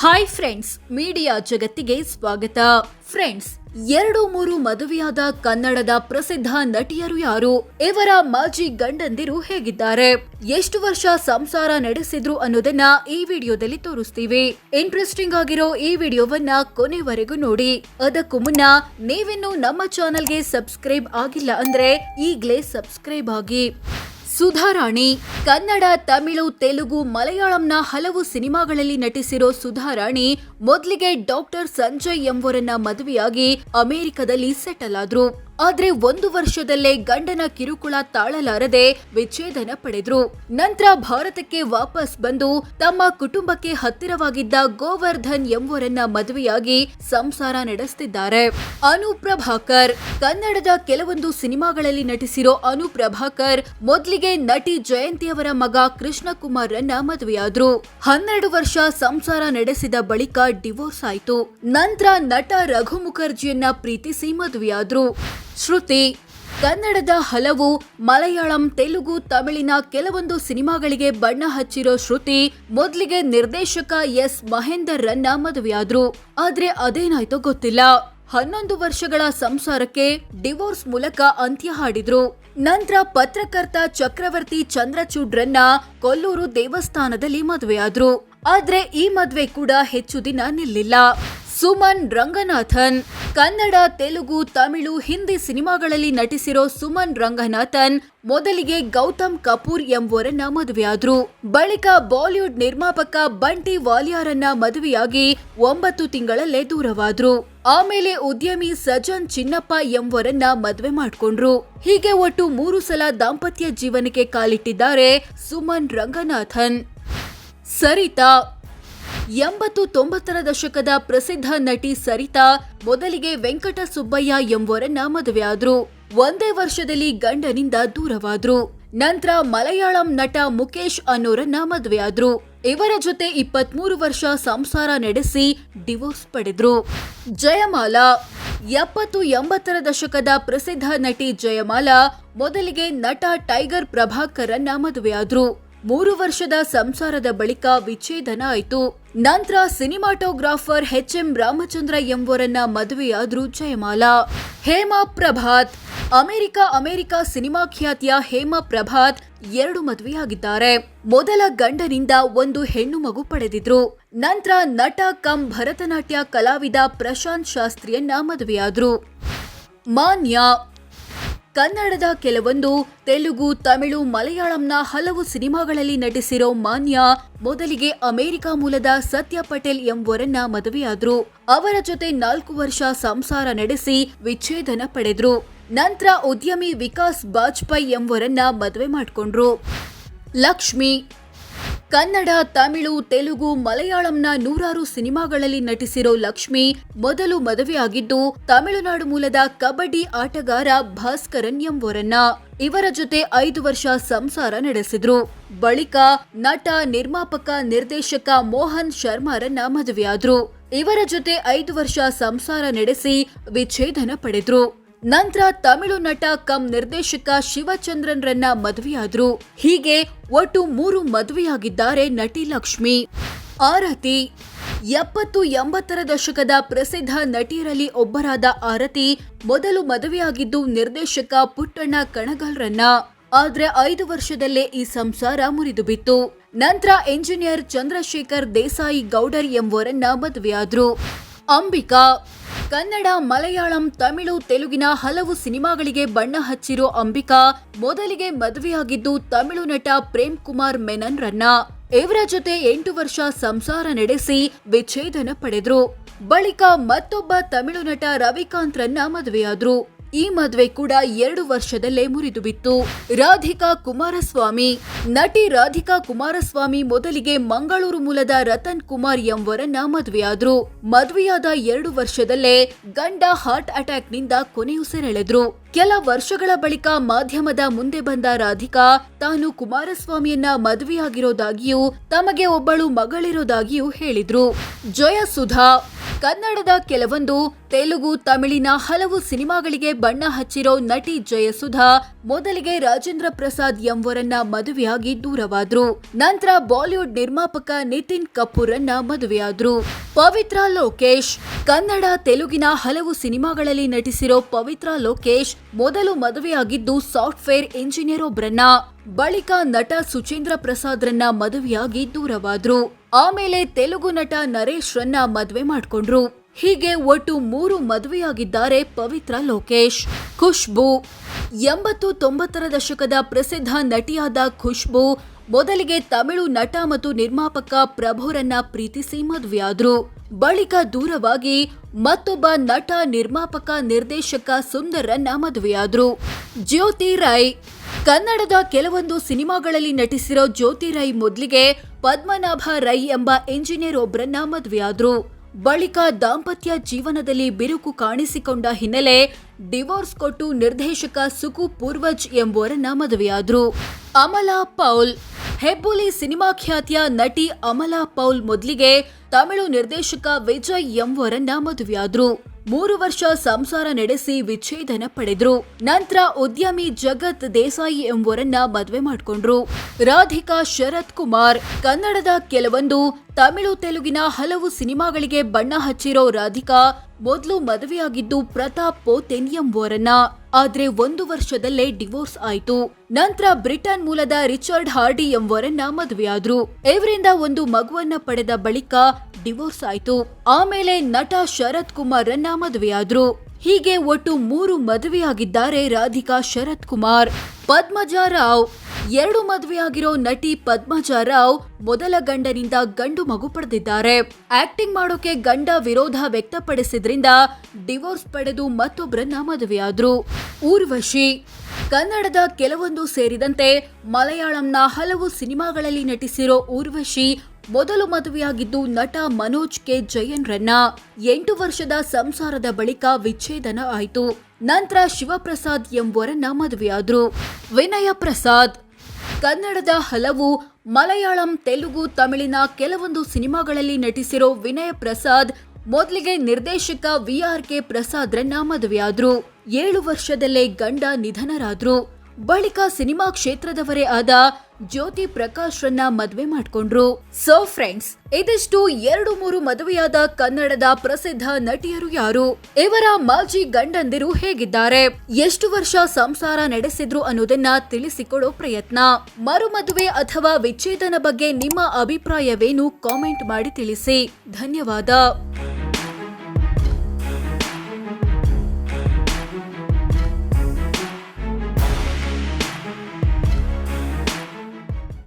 Hi friends media ಜಗತ್ತಿಗೆ ಸ್ವಾಗತ friends ಎರಡು ಮೂರು ಮದುವೆಯಾದ ಕನ್ನಡದ ಪ್ರಸಿದ್ಧ ನಟಿಯರು ಯಾರು ಇವರ ಮಾಜಿ ಗಂಡಂದಿರು ಹೇಗಿದ್ದಾರೆ ಎಷ್ಟು ವರ್ಷ ಸಂಸಾರ ನಡೆಸಿದ್ರು ಅನ್ನೋದನ್ನ ಈ ವಿಡಿಯೋದಲ್ಲಿ ತೋರಿಸ್ತೀವಿ ಇಂಟ್ರೆಸ್ಟಿಂಗ್ ಆಗಿರೋ ಈ ವಿಡಿಯೋವನ್ನ ಕೊನೆವರೆಗೂ ನೋಡಿ. ಅದಕ್ಕೂ ಮುನ್ನ ನೀವಿನ್ನು ನಮ್ಮ ಚಾನೆಲ್ಗೆ ಸಬ್ಸ್ಕ್ರೈಬ್ ಆಗಿಲ್ಲ ಅಂದ್ರೆ ಈಗ್ಲೇ ಸಬ್ಸ್ಕ್ರೈಬ್ ಆಗಿ ಸುಧಾರಾಣಿ, ಕನ್ನಡ, ತಮಿಳು, ತೆಲುಗು, ಮಲಯಾಳಂನ ಹಲವು ಸಿನಿಮಾಗಳಲ್ಲಿ ನಟಿಸಿರೋ ಸುಧಾರಾಣಿ ಮೊದಲಿಗೆ ಡಾಕ್ಟರ್ ಸಂಜಯ್ ಎಂಬುವರನ್ನ ಮದುವೆಯಾಗಿ ಅಮೆರಿಕದಲ್ಲಿ ಸೆಟಲ್ ಆದ್ರು. ಆದ್ರೆ ಒಂದು ವರ್ಷದಲ್ಲೇ ಗಂಡನ ಕಿರುಕುಳ ತಾಳಲಾರದೆ ವಿಚ್ಛೇದನ ಪಡೆದ್ರು. ನಂತರ ಭಾರತಕ್ಕೆ ವಾಪಸ್ ಬಂದು ತಮ್ಮ ಕುಟುಂಬಕ್ಕೆ ಹತ್ತಿರವಾಗಿದ್ದ ಗೋವರ್ಧನ್ ಎಂಬುವರನ್ನ ಮದುವೆಯಾಗಿ ಸಂಸಾರ ನಡೆಸುತ್ತಿದ್ದಾರೆ ಅನು ಪ್ರಭಾಕರ್. ಕನ್ನಡದ ಕೆಲವೊಂದು ಸಿನಿಮಾಗಳಲ್ಲಿ ನಟಿಸಿರೋ ಅನು ಪ್ರಭಾಕರ್ ಮೊದಲಿಗೆ ನಟಿ ಜಯಂತಿ ಅವರ ಮಗ ಕೃಷ್ಣಕುಮಾರ್ ರನ್ನ ಮದುವೆಯಾದ್ರು. ಹನ್ನೆರಡು ವರ್ಷ ಸಂಸಾರ ನಡೆಸಿದ ಬಳಿಕ ಡಿವೋರ್ಸ್ ಆಯ್ತು. ನಂತರ ನಟ ರಘು ಮುಖರ್ಜಿಯನ್ನ ಪ್ರೀತಿಸಿ ಮದುವೆಯಾದ್ರು. ಶ್ರುತಿ, ಕನ್ನಡದ ಹಲವು ಮಲಯಾಳಂ, ತೆಲುಗು, ತಮಿಳಿನ ಕೆಲವೊಂದು ಸಿನಿಮಾಗಳಿಗೆ ಬಣ್ಣ ಹಚ್ಚಿರೋ ಶ್ರುತಿ, ಮೊದಲಿಗೆ ನಿರ್ದೇಶಕ ಎಸ್. ಮಹೇಂದರ್ ರನ್ನ ಮದುವೆಯಾದ್ರು. ಆದ್ರೆ ಅದೇನಾಯ್ತೋ ಗೊತ್ತಿಲ್ಲ. ಹನ್ನೊಂದು ವರ್ಷಗಳ ಸಂಸಾರಕ್ಕೆ ಡಿವೋರ್ಸ್ ಮೂಲಕ ಅಂತ್ಯ ಹಾಡಿದ್ರು. ನಂತರ ಪತ್ರಕರ್ತ ಚಕ್ರವರ್ತಿ ಚಂದ್ರಚೂಡ್ರನ್ನ ಕೊಲ್ಲೂರು ದೇವಸ್ಥಾನದಲ್ಲಿ ಮದುವೆಯಾದ್ರು. ಆದ್ರೆ ಈ ಮದುವೆ ಕೂಡ ಹೆಚ್ಚು ದಿನ ನಿಲ್ಲಿಲ್ಲ. ಸುಮನ್ ರಂಗನಾಥನ್. ಕನ್ನಡ, ತೆಲುಗು, ತಮಿಳು, ಹಿಂದಿ ಸಿನಿಮಾಗಳಲ್ಲಿ ನಟಿಸಿರೋ ಸುಮನ್ ರಂಗನಾಥನ್ ಮೊದಲಿಗೆ ಗೌತಮ್ ಕಪೂರ್ ಎಂಬುವರನ್ನ ಮದುವೆಯಾದ್ರು. ಬಳಿಕ ಬಾಲಿವುಡ್ ನಿರ್ಮಾಪಕ ಬಂಟಿ ವಾಲಿಯಾರನ್ನ ಮದುವೆಯಾಗಿ ಒಂಬತ್ತು ತಿಂಗಳಲ್ಲೇ ದೂರವಾದ್ರು. ಆಮೇಲೆ ಉದ್ಯಮಿ ಸಜನ್ ಚಿನ್ನಪ್ಪ ಎಂಬುವರನ್ನ ಮದುವೆ ಮಾಡಿಕೊಂಡ್ರು. ಹೀಗೆ ಒಟ್ಟು ಮೂರು ಸಲ ದಾಂಪತ್ಯ ಜೀವನಕ್ಕೆ ಕಾಲಿಟ್ಟಿದ್ದಾರೆ ಸುಮನ್ ರಂಗನಾಥನ್. ಸರಿತಾ ಎಂಬತ್ತು ತೊಂಬತ್ತರ ದಶಕದ ಪ್ರಸಿದ್ಧ ನಟಿ ಸರಿತಾ ಮೊದಲಿಗೆ ವೆಂಕಟ ಸುಬ್ಬಯ್ಯ ಎಂಬುವರನ್ನ ಮದುವೆಯಾದ್ರು ಒಂದೇ ವರ್ಷದಲ್ಲಿ ಗಂಡನಿಂದ ದೂರವಾದ್ರು. ನಂತರ ಮಲಯಾಳಂ ನಟ ಮುಕೇಶ್ ಅನ್ನೋರನ್ನ ಮದುವೆಯಾದ್ರು ಇವರ ಜೊತೆ ಇಪ್ಪತ್ಮೂರು ವರ್ಷ ಸಂಸಾರ ನಡೆಸಿ ಡಿವೋರ್ಸ್ ಪಡೆದ್ರು. ಜಯಮಾಲಾ. ಎಪ್ಪತ್ತು ಎಂಬತ್ತರ ದಶಕದ ಪ್ರಸಿದ್ಧ ನಟಿ ಜಯಮಾಲಾ ಮೊದಲಿಗೆ ನಟ ಟೈಗರ್ ಪ್ರಭಾಕರನ್ನ ಮದುವೆಯಾದ್ರು ಮೂರು ವರ್ಷದ ಸಂಸಾರದ ಬಳಿಕ ವಿಚ್ಛೇದನ ಆಯಿತು. ನಂತರ ಸಿನಿಮಾಟೋಗ್ರಾಫರ್ ಎಚ್ ಎಂ ರಾಮಚಂದ್ರ ಎಂಬುವರನ್ನ ಮದುವೆಯಾದ್ರು Jayamala. Hema Prabhat, America America cinema ಖ್ಯಾತಿಯ ಹೇಮಾ ಪ್ರಭಾತ್ ಎರಡು ಮದುವೆಯಾಗಿದ್ದಾರೆ. ಮೊದಲ ಗಂಡನಿಂದ ಒಂದು ಹೆಣ್ಣು ಮಗು ಪಡೆದಿದ್ರು. ನಂತರ ನಟ ಕಂ ಭರತನಾಟ್ಯ ಕಲಾವಿದ ಪ್ರಶಾಂತ್ ಶಾಸ್ತ್ರಿಯನ್ನ ಮದುವೆಯಾದ್ರು. ಮಾನ್ಯ ಕನ್ನಡದ ಕೆಲವೊಂದು, ತೆಲುಗು, ತಮಿಳು, ಮಲಯಾಳಂನ ಹಲವು ಸಿನಿಮಾಗಳಲ್ಲಿ ನಟಿಸಿರೋ ಮಾನ್ಯ, ಮೊದಲಿಗೆ ಅಮೆರಿಕ ಮೂಲದ ಸತ್ಯ ಪಟೇಲ್ ಎಂಬುವರನ್ನ ಮದುವೆಯಾದ್ರು. ಅವರ ಜೊತೆ ನಾಲ್ಕು ವರ್ಷ ಸಂಸಾರ ನಡೆಸಿ ವಿಚ್ಛೇದನ ಪಡೆದ್ರು. ನಂತರ ಉದ್ಯಮಿ ವಿಕಾಸ್ ಬಾಜ್ಪೇಯಿ ಎಂಬುವರನ್ನ ಮದುವೆ ಮಾಡಿಕೊಂಡ್ರು. ಲಕ್ಷ್ಮಿ ಕನ್ನಡ, ತಮಿಳು, ತೆಲುಗು, ಮಲಯಾಳಂನ ನೂರಾರು ಸಿನಿಮಾಗಳಲ್ಲಿ ನಟಿಸಿರೋ ಲಕ್ಷ್ಮಿ ಮೊದಲು ಮದುವೆಯಾಗಿದ್ದು, ತಮಿಳುನಾಡು ಮೂಲದ ಕಬಡ್ಡಿ ಆಟಗಾರ ಭಾಸ್ಕರನ್ ಎಂಬುವರನ್ನ ಇವರ ಜೊತೆ ಐದು ವರ್ಷ ಸಂಸಾರ ನಡೆಸಿದ್ರು. ಬಳಿಕ ನಟ, ನಿರ್ಮಾಪಕ, ನಿರ್ದೇಶಕ ಮೋಹನ್ ಶರ್ಮಾರನ್ನ ಮದುವೆಯಾದ್ರು. ಇವರ ಜೊತೆ ಐದು ವರ್ಷ ಸಂಸಾರ ನಡೆಸಿ ವಿಚ್ಛೇದನ ಪಡೆದ್ರು. ನಂತರ ತಮಿಳು ನಟ ಕಂ ನಿರ್ದೇಶಕ ಶಿವಚಂದ್ರನ್ ರನ್ನ ಮದುವೆಯಾದ್ರು. ಹೀಗೆ ಒಟ್ಟು ಮೂರು ಮದುವೆಯಾಗಿದ್ದಾರೆ ನಟಿ ಲಕ್ಷ್ಮಿ. ಆರತಿ, ಎಪ್ಪತ್ತು ಎಂಬತ್ತರ ದಶಕದ ಪ್ರಸಿದ್ಧ ನಟಿಯರಲ್ಲಿ ಒಬ್ಬರಾದ ಆರತಿ ಮೊದಲು ಮದುವೆಯಾಗಿದ್ದು ನಿರ್ದೇಶಕ ಪುಟ್ಟಣ್ಣ ಕಣಗಾಲ್ರನ್ನ. ಆದ್ರೆ ಐದು ವರ್ಷದಲ್ಲೇ ಈ ಸಂಸಾರ ಮುರಿದು ಬಿತ್ತು ನಂತರ ಇಂಜಿನಿಯರ್ ಚಂದ್ರಶೇಖರ್ ದೇಸಾಯಿ ಗೌಡರ್ ಎಂಬುವರನ್ನ ಮದುವೆಯಾದ್ರು. ಅಂಬಿಕಾ ಕನ್ನಡ, ಮಲಯಾಳಂ, ತಮಿಳು, ತೆಲುಗಿನ ಹಲವು ಸಿನಿಮಾಗಳಿಗೆ ಬಣ್ಣ ಹಚ್ಚಿರೋ ಅಂಬಿಕಾ, ಮೊದಲಿಗೆ ಮದುವೆಯಾಗಿದ್ದು ತಮಿಳು ನಟ ಪ್ರೇಮ್ ಕುಮಾರ್ ಮೆನನ್ ರನ್ನ ಇವರ ಜೊತೆ ಎಂಟು ವರ್ಷ ಸಂಸಾರ ನಡೆಸಿ ವಿಚ್ಛೇದನ ಪಡೆದ್ರು. ಬಳಿಕ ಮತ್ತೊಬ್ಬ ತಮಿಳು ನಟ ರವಿಕಾಂತ್ ರನ್ನ ಮದುವೆಯಾದ್ರು. ಈ ಮದುವೆ ಕೂಡ ಎರಡು ವರ್ಷದಲ್ಲೇ ಮುರಿದು ಬಿತ್ತು ರಾಧಿಕಾ ಕುಮಾರಸ್ವಾಮಿ, ನಟಿ ರಾಧಿಕಾ ಕುಮಾರಸ್ವಾಮಿ ಮೊದಲಿಗೆ ಮಂಗಳೂರು ಮೂಲದ ರತನ್ ಕುಮಾರ್ ಎಂವರನ್ನ ಮದುವೆಯಾದ್ರು. ಮದುವೆಯಾದ ಎರಡು ವರ್ಷದಲ್ಲೇ ಗಂಡ ಹಾರ್ಟ್ ಅಟ್ಯಾಕ್ನಿಂದ ಕೊನೆಯುಸಿರೆಳೆದ್ರು ಕೆಲ ವರ್ಷಗಳ ಬಳಿಕ ಮಾಧ್ಯಮದ ಮುಂದೆ ಬಂದ ರಾಧಿಕಾ ತಾನು ಕುಮಾರಸ್ವಾಮಿಯನ್ನ ಮದುವೆಯಾಗಿರೋದಾಗಿಯೂ ತಮಗೆ ಒಬ್ಬಳು ಮಗಳಿರೋದಾಗಿಯೂ ಹೇಳಿದ್ರು. ಜಯಸುಧಾ ಕನ್ನಡದ ಕೆಲವೊಂದು, ತೆಲುಗು, ತಮಿಳಿನ ಹಲವು ಸಿನಿಮಾಗಳಿಗೆ ಬಣ್ಣ ಹಚ್ಚಿರೋ ನಟಿ ಜಯಸುಧಾ ಮೊದಲಿಗೆ ರಾಜೇಂದ್ರ ಪ್ರಸಾದ್ ಎಂವರನ್ನ ಮದುವೆಯಾಗಿ ದೂರವಾದ್ರು. ನಂತರ ಬಾಲಿವುಡ್ ನಿರ್ಮಾಪಕ ನಿತಿನ್ ಕಪೂರ್ ಅನ್ನ ಮದುವೆಯಾದ್ರು. ಪವಿತ್ರ ಲೋಕೇಶ್, ಕನ್ನಡ, ತೆಲುಗಿನ ಹಲವು ಸಿನಿಮಾಗಳಲ್ಲಿ ನಟಿಸಿರೋ ಪವಿತ್ರ ಲೋಕೇಶ್ ಮೊದಲು ಮದುವೆಯಾಗಿದ್ದು ಸಾಫ್ಟ್ವೇರ್ ಇಂಜಿನಿಯರ್ ಒಬ್ಬರನ್ನ ಬಳಿಕ ನಟ ಸುಚೇಂದ್ರ ಪ್ರಸಾದ್ರನ್ನ ಮದುವೆಯಾಗಿ ದೂರವಾದ್ರು. ಆಮೇಲೆ ತೆಲುಗು ನಟ ನರೇಶ್ ರನ್ನ ಮದುವೆ ಮಾಡಿಕೊಂಡ್ರು. ಹೀಗೆ ಒಟ್ಟು ಮೂರು ಮದುವೆಯಾಗಿದ್ದಾರೆ ಪವಿತ್ರ ಲೋಕೇಶ್. ಖುಷ್ಬು ಎಂಬತ್ತು ತೊಂಬತ್ತರ ದಶಕದ ಪ್ರಸಿದ್ಧ ನಟಿಯಾದ ಖುಷ್ಬು ಮೊದಲಿಗೆ ತಮಿಳು ನಟ ಮತ್ತು ನಿರ್ಮಾಪಕ ಪ್ರಭುರನ್ನ ಪ್ರೀತಿಸಿ ಮದುವೆಯಾದ್ರು. ಬಳಿಕ ದೂರವಾಗಿ ಮತ್ತೊಬ್ಬ ನಟ ನಿರ್ಮಾಪಕ ನಿರ್ದೇಶಕ ಸುಂದರನ್ನ ಮದುವೆಯಾದ್ರು. ಜ್ಯೋತಿ ರೈ ಕನ್ನಡದ ಕೆಲವೊಂದು ಸಿನಿಮಾಗಳಲ್ಲಿ ನಟಿಸಿರೋ ಜ್ಯೋತಿ ರೈ ಮೊದಲಿಗೆ ಪದ್ಮನಾಭ ರೈ ಎಂಬ ಇಂಜಿನಿಯರ್ ಒಬ್ಬರನ್ನ ಮದುವೆಯಾದ್ರು. ಬಳಿಕ ದಾಂಪತ್ಯ ಜೀವನದಲ್ಲಿ ಬಿರುಕು ಕಾಣಿಸಿಕೊಂಡ ಹಿನ್ನೆಲೆ ಡಿವೋರ್ಸ್ ಕೊಟ್ಟು ನಿರ್ದೇಶಕ ಸುಕು ಪೂರ್ವಜ್ ಎಂಬುವರನ್ನ ಮದುವೆಯಾದ್ರು. ಅಮಲಾ ಪೌಲ್. ಹೆಬ್ಬುಲಿ ಸಿನಿಮಾ ಖ್ಯಾತಿಯ ನಟಿ ಅಮಲಾ ಪೌಲ್ ಮೊದಲಿಗೆ ತಮಿಳು ನಿರ್ದೇಶಕ ವಿಜಯ್ ಎಂಬುವರನ್ನ ಮದುವೆಯಾದ್ರು. ಮೂರು ವರ್ಷ ಸಂಸಾರ ನಡೆಸಿ ವಿಚ್ಛೇದನ ಪಡೆದ್ರು. ನಂತರ ಉದ್ಯಮಿ ಜಗತ್ ದೇಸಾಯಿ ಎಂಬುವರನ್ನ ಮದುವೆ ಮಾಡ್ಕೊಂಡ್ರು. ರಾಧಿಕಾ ಶರತ್ ಕುಮಾರ್, ಕನ್ನಡದ ಕೆಲವೊಂದು ತಮಿಳು ತೆಲುಗಿನ ಹಲವು ಸಿನಿಮಾಗಳಿಗೆ ಬಣ್ಣ ಹಚ್ಚಿರೋ ರಾಧಿಕಾ ಮೊದಲು ಮದುವೆಯಾಗಿದ್ದು ಪ್ರತಾಪ್ ಪೋತೆನ್ ಎಂಬುವರನ್ನ ಆದ್ರೆ ಒಂದು ವರ್ಷದಲ್ಲೇ ಡಿವೋರ್ಸ್ ಆಯ್ತು. ನಂತರ ಬ್ರಿಟನ್ ಮೂಲದ ರಿಚರ್ಡ್ ಹಾರ್ಡಿ ಎಂಬುವರನ್ನ ಮದುವೆಯಾದ್ರು. ಇವರಿಂದ ಒಂದು ಮಗುವನ್ನ ಪಡೆದ ಬಳಿಕ ಡಿವೋರ್ಸ್ ಆಯ್ತು. ಆಮೇಲೆ ನಟ ಶರತ್ ಕುಮಾರ್ ರನ್ನ ಮದುವೆಯಾದ್ರು. ಹೀಗೆ ಒಟ್ಟು ಮೂರು ಮದುವೆಯಾಗಿದ್ದಾರೆ ರಾಧಿಕಾ ಶರತ್ ಕುಮಾರ್. ಪದ್ಮಜಾ ರಾವ್ ಎರಡು ಮದುವೆಯಾಗಿರೋ ನಟಿ ಪದ್ಮಜಾ ರಾವ್ ಮೊದಲ ಗಂಡನಿಂದ ಗಂಡು ಮಗು ಪಡೆದಿದ್ದಾರೆ. ಆಕ್ಟಿಂಗ್ ಮಾಡೋಕೆ ಗಂಡ ವಿರೋಧ ವ್ಯಕ್ತಪಡಿಸಿದ್ರಿಂದ ಡಿವೋರ್ಸ್ ಪಡೆದು ಮತ್ತೊಬ್ಬರನ್ನ ಮದುವೆಯಾದ್ರು. ಊರ್ವಶಿ. ಕನ್ನಡದ ಕೆಲವೊಂದು ಸೇರಿದಂತೆ ಮಲಯಾಳಂನ ಹಲವು ಸಿನಿಮಾಗಳಲ್ಲಿ ನಟಿಸಿರೋ ಊರ್ವಶಿ ಮೊದಲು ಮದುವೆಯಾಗಿದ್ದು ನಟ ಮನೋಜ್ ಕೆ. ಜಯನ್ ರನ್ನ ಎಂಟು ವರ್ಷದ ಸಂಸಾರದ ಬಳಿಕ ವಿಚ್ಛೇದನ ಆಯಿತು. ನಂತರ ಶಿವಪ್ರಸಾದ್ ಎಂಬುವರನ್ನ ಮದುವೆಯಾದ್ರು. ವಿನಯ ಪ್ರಸಾದ್ ಕನ್ನಡದ ಹಲವು ಮಲಯಾಳಂ, ತೆಲುಗು, ತಮಿಳಿನ ಕೆಲವೊಂದು ಸಿನಿಮಾಗಳಲ್ಲಿ ನಟಿಸಿರೋ ವಿನಯ ಪ್ರಸಾದ್ ಮೊದಲಿಗೆ ನಿರ್ದೇಶಕ ವಿ ಆರ್ ಕೆ ಪ್ರಸಾದ್ರನ್ನ ಮದುವೆಯಾದ್ರು. ಏಳು ವರ್ಷದಲ್ಲೇ ಗಂಡ ನಿಧನರಾದ್ರು. ಬಳಿಕ ಸಿನಿಮಾ ಕ್ಷೇತ್ರದವರೇ ಆದ ಜ್ಯೋತಿ ಪ್ರಕಾಶ್ ರನ್ನ ಮದುವೆ ಮಾಡಿಕೊಂಡ್ರು. ಸೊ ಫ್ರೆಂಡ್ಸ್ ಇದಿಷ್ಟು ಎರಡು ಮೂರು ಮದುವೆಯಾದ ಕನ್ನಡದ ಪ್ರಸಿದ್ಧ ನಟಿಯರು ಯಾರು? ಇವರ ಮಾಜಿ ಗಂಡಂದಿರು ಹೇಗಿದ್ದಾರೆ? ಎಷ್ಟು ವರ್ಷ ಸಂಸಾರ ನಡೆಸಿದ್ರು ಅನ್ನೋದನ್ನ ತಿಳಿಸಿಕೊಡೋ ಪ್ರಯತ್ನ. ಮರುಮದುವೆ ಅಥವಾ ವಿಚ್ಛೇದನ ಬಗ್ಗೆ ನಿಮ್ಮ ಅಭಿಪ್ರಾಯವೇನು? ಕಾಮೆಂಟ್ ಮಾಡಿ ತಿಳಿಸಿ. ಧನ್ಯವಾದ.